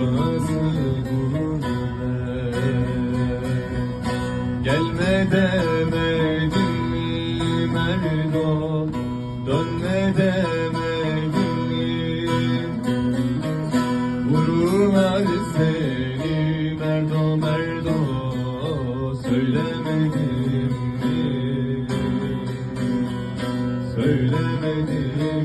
Burası gurbet Gelme demedim mi merdo Dönme demedim seni merdo merdo Söylemedim mi? Söylemedim